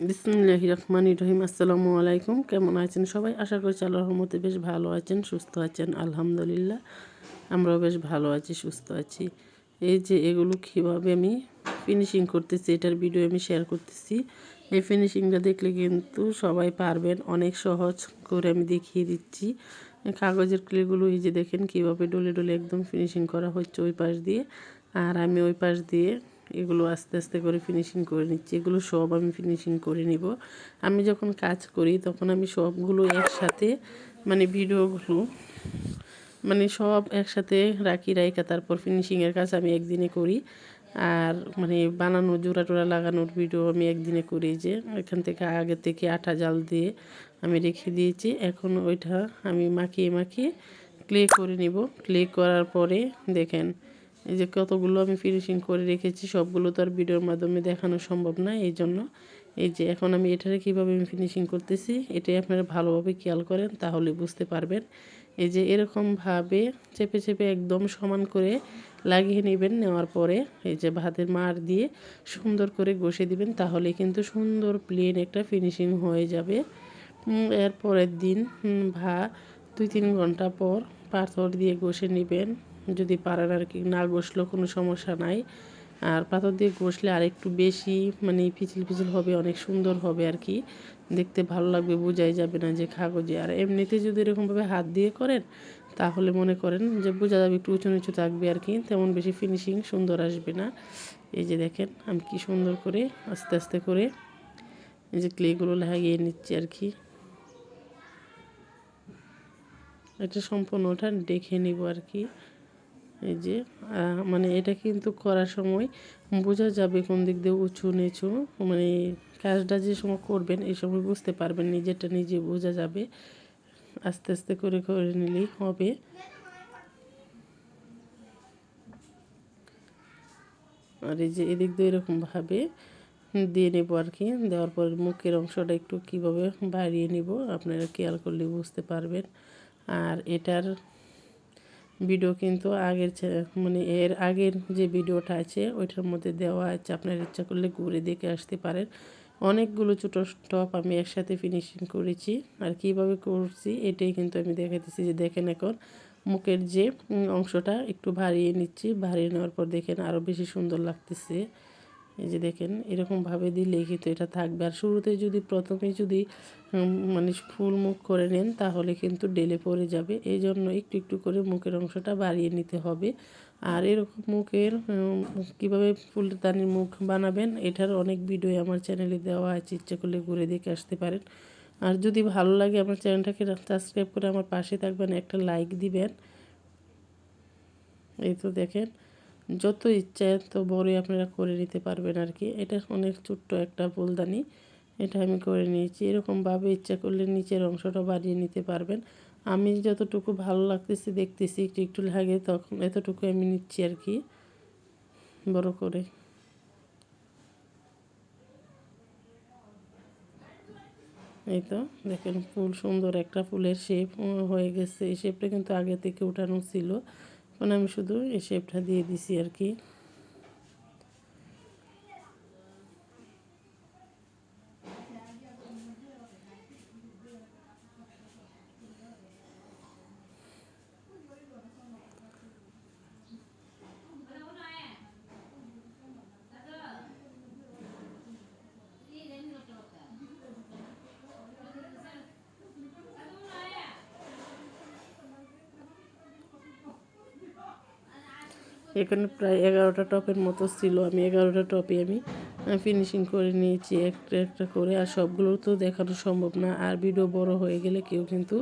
বিসমুল্লাহ রহিম আসসালামু আলাইকুম। কেমন আছেন সবাই? আশা করছি আল্লাহর রহমতে বেশ ভালো আছেন, সুস্থ আছেন, আলহামদুলিল্লাহ। আমরাও বেশ ভালো আছি, সুস্থ আছি। এই যে এগুলো কীভাবে আমি ফিনিশিং করতেছি, এটার ভিডিও আমি শেয়ার করতেছি। এই ফিনিশিংটা দেখলে কিন্তু সবাই পারবেন, অনেক সহজ করে আমি দেখিয়ে দিচ্ছি। কাগজের ক্লিগুলো এই যে দেখেন কীভাবে ডলে ডলে একদম ফিনিশিং করা হচ্ছে ওই পাশ দিয়ে। আর আমি ওই পাশ দিয়ে এগুলো আস্তে আস্তে করে ফিনিশিং করে নিচ্ছি। এগুলো সব আমি ফিনিশিং করে নিব। আমি যখন কাজ করি, তখন আমি সবগুলো একসাথে মানে ভিডিওগুলো মানে সব একসাথে রাখি রাইকা তারপর ফিনিশিংয়ের কাজ আমি একদিনে করি। আর মানে বানানো, জোড়া টোড়া লাগানোর ভিডিও আমি একদিনে করি যে, এখান থেকে আগে থেকে আঠা জাল দিয়ে আমি রেখে দিয়েছি। এখন ওইটা আমি মাখিয়ে মাখিয়ে ক্লে করে নিব। ক্লে করার পরে দেখেন এই যে কতগুলো আমি ফিনিশিং করে রেখেছি, সবগুলো তো আর ভিডিওর মাধ্যমে দেখানো সম্ভব না, এই জন্য। এই যে এখন আমি এটারে কীভাবে আমি ফিনিশিং করতেছি, এটাই আপনারা ভালোভাবে খেয়াল করেন, তাহলে বুঝতে পারবেন। এই যে এরকমভাবে চেপে চেপে একদম সমান করে লাগিয়ে নেবেন, নেওয়ার পরে এই যে ভাতের মার দিয়ে সুন্দর করে ঘষে দিবেন, তাহলে কিন্তু সুন্দর প্লেন একটা ফিনিশিং হয়ে যাবে। এর পরের দিন ভা দুই তিন ঘণ্টা পর পাথর দিয়ে ঘষে নেবেন। যদি পারেন আর কি না ঘষলেও কোনো সমস্যা নাই। আর পাথর দিয়ে ঘষলে আর একটু বেশি মানে পিছিল পিছিল হবে, অনেক সুন্দর হবে আর কি। দেখতে ভালো লাগবে, বোঝাই যাবে না যে কাগজে। আর এমনিতে যদি এরকমভাবে হাত দিয়ে করেন, তাহলে মনে করেন যে বোঝা যাবে একটু উঁচু নিচু থাকবে আর কি, তেমন বেশি ফিনিশিং সুন্দর আসবে না। এই যে দেখেন, আমি কি সুন্দর করে, আস্তে আস্তে করে এই যে ক্লেগুলো লাগিয়ে নিচ্ছি আর কি। এটা সম্পূর্ণটা দেখে নিব আর কি। এই যে মানে এটা কিন্তু করার সময় বোঝা যাবে কোন দিক দিয়ে উঁচু, নিচু মানে কাজটা যে সময় করবেন, এই সময় বুঝতে পারবেন, নিজেরটা নিজে বোঝা যাবে। আস্তে আস্তে করে করে নিলেই হবে। আর এই যে এদিক দিয়ে এরকমভাবে দিয়ে নেব আর কি, দেওয়ার পর মুখের অংশটা একটু কীভাবে বাড়িয়ে নিব, আপনারা খেয়াল করলে বুঝতে পারবেন। আর এটার ভিডিও কিন্তু আগের মানে এর আগের যে ভিডিওটা আছে, ওইটার মধ্যে দেওয়া আছে। আপনার ইচ্ছা করলে ঘুরে দেখে আসতে পারেন। অনেকগুলো ছোটো টপ আমি একসাথে ফিনিশিং করেছি। আর কীভাবে করছি, এটাই কিন্তু আমি দেখাতেছি যে দেখেন এখন মুখের যে অংশটা একটু ভারিয়ে নিচ্ছি। ভারিয়ে নেওয়ার পর দেখেন আরও বেশি সুন্দর লাগতেছে। এই যে দেখেন, এরকমভাবে দিলেই কিন্তু এটা থাকবে। আর শুরুতে যদি প্রথমে যদি মানে ফুল মুখ করে নেন, তাহলে কিন্তু ডেলে পড়ে যাবে। এই জন্য একটু একটু করে মুখের অংশটা বাড়িয়ে নিতে হবে। আর এরকম মুখের কীভাবে ফুলদানির মুখ বানাবেন, এটার অনেক ভিডিও আমার চ্যানেলে দেওয়া আছে। ইচ্ছে করলে ঘুরে দেখে আসতে পারেন। আর যদি ভালো লাগে আমার চ্যানেলটাকে সাবস্ক্রাইব করে আমার পাশে থাকবেন, একটা লাইক দিবেন। এই তো দেখেন যত ইচ্ছা, এত বড়ই আপনারা করে নিতে পারবেন আর কি এটা অনেক ছোট্ট একটা ফুলদানি, এটা আমি করে নিয়েছি। এরকমভাবে ইচ্ছা করলে নিচের অংশটা বাড়িয়ে নিতে পারবেন। আমি যতটুকু ভালো লাগতেছে, দেখতেছি, একটু একটু লাগে, তখন এতটুকু আমি নিচ্ছি আর কি বড় করে। এই তো, দেখেন ফুল সুন্দর একটা ফুলের শেপ হয়ে গেছে। এই শেপটা কিন্তু আগে থেকে উঠানো ছিল। এখন আমি শুধু এই শেপটা দিয়ে দিছি আর কি। এখানে প্রায় এগারোটা টপের মতো ছিল। আমি এগারোটা টপে আমি ফিনিশিং করে নিয়েছি একটা একটা করে। আর সবগুলো তো দেখানো সম্ভব না। আর ভিডিও বড় হয়ে গেলে কেউ কিন্তু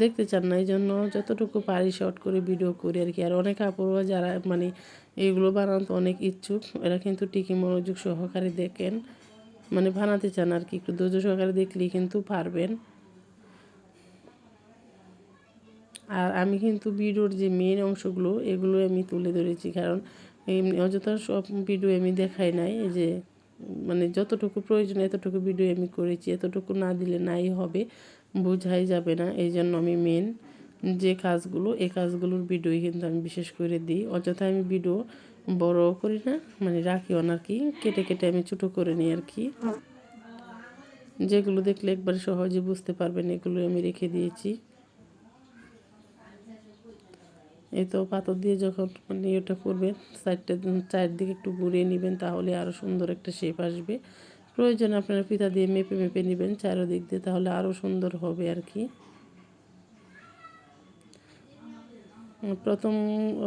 দেখতে চান না। এই জন্য যতটুকু পারি শর্ট করে ভিডিও করি আর কি। আর অনেক আপুরা যারা মানে এগুলো বানাতে অনেক ইচ্ছুক, এরা কিন্তু টিকি মনোযোগ সহকারে দেখেন। মানে বানাতে চান আর কি। একটু ধৈর্য সহকারে দেখলেই কিন্তু পারবেন। আর আমি কিন্তু ভিডিওর যে মেন অংশগুলো এগুলো আমি তুলে ধরেছি। কারণ এমনি অযথা সব ভিডিও আমি দেখাই নাই যে মানে যতটুকু প্রয়োজন এতটুকু ভিডিও আমি করেছি। এতটুকু না দিলে নাই হবে, বোঝাই যাবে না। এই জন্য আমি মেন যে কাজগুলো, এই কাজগুলোর ভিডিওই কিন্তু আমি বিশেষ করে দিই। অযথা আমি ভিডিও বড় করি না মানে রাখিও না কি। কেটে কেটে আমি ছোটো করে নিই আর কি। যেগুলো দেখলে একবারে সহজে বুঝতে পারবেন এগুলো আমি রেখে দিয়েছি। এই তো পাথর দিয়ে যখন মানে ওটা করবেন, সাইডটা চারদিকে একটু ঘুরিয়ে নেবেন, তাহলে আরও সুন্দর একটা শেপ আসবে। প্রয়োজন আপনারা পিঠা দিয়ে মেপে মেপে নেবেন চারোদিক দিয়ে, তাহলে আরও সুন্দর হবে আর কি প্রথম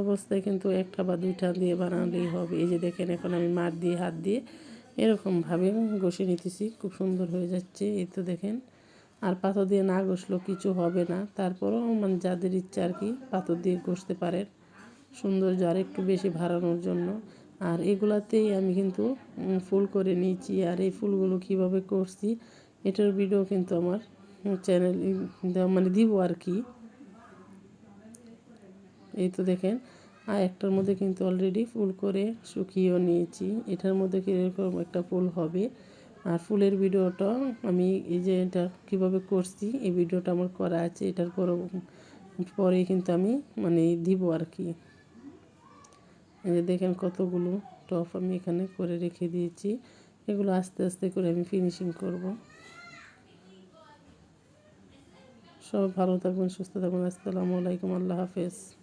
অবস্থায় কিন্তু একটা বা দুইটা দিয়ে বানালেই হবে। এই যে দেখেন, এখন আমি মার দিয়ে, হাত দিয়ে এরকমভাবে ঘষে নিতেছি, খুব সুন্দর হয়ে যাচ্ছে। এই তো দেখেন আর পাথর দিয়ে না ঘষলেও কিছু হবে না। তারপরেও মানে যাদের ইচ্ছা আর কি পাথর দিয়ে ঘষতে পারেন। সৌন্দর্য আর একটু বেশি বাড়ানোর জন্য। আর এগুলাতেই আমি কিন্তু ফুল করে নিয়েছি। আর এই ফুলগুলো কীভাবে করছি, এটার ভিডিও কিন্তু আমার চ্যানেল মানে দিব আর কি। এই তো দেখেন, আর একটার মধ্যে কিন্তু অলরেডি ফুল করে শুকিয়েও নিয়েছি। এটার মধ্যে কীরকম একটা ফুল হবে আর ফুলের ভিডিওটা আমি এই যে এটা কীভাবে করছি, এই ভিডিওটা আমার করা আছে, এটার পর পরে কিন্তু আমি মানে দিব আর কি। এই যে দেখেন কতগুলো টপ আমি এখানে করে রেখে দিয়েছি, এগুলো আস্তে আস্তে করে আমি ফিনিশিং করব। সব ভালো থাকবেন, সুস্থ থাকবেন, আসসালামু আলাইকুম, আল্লাহ হাফেজ।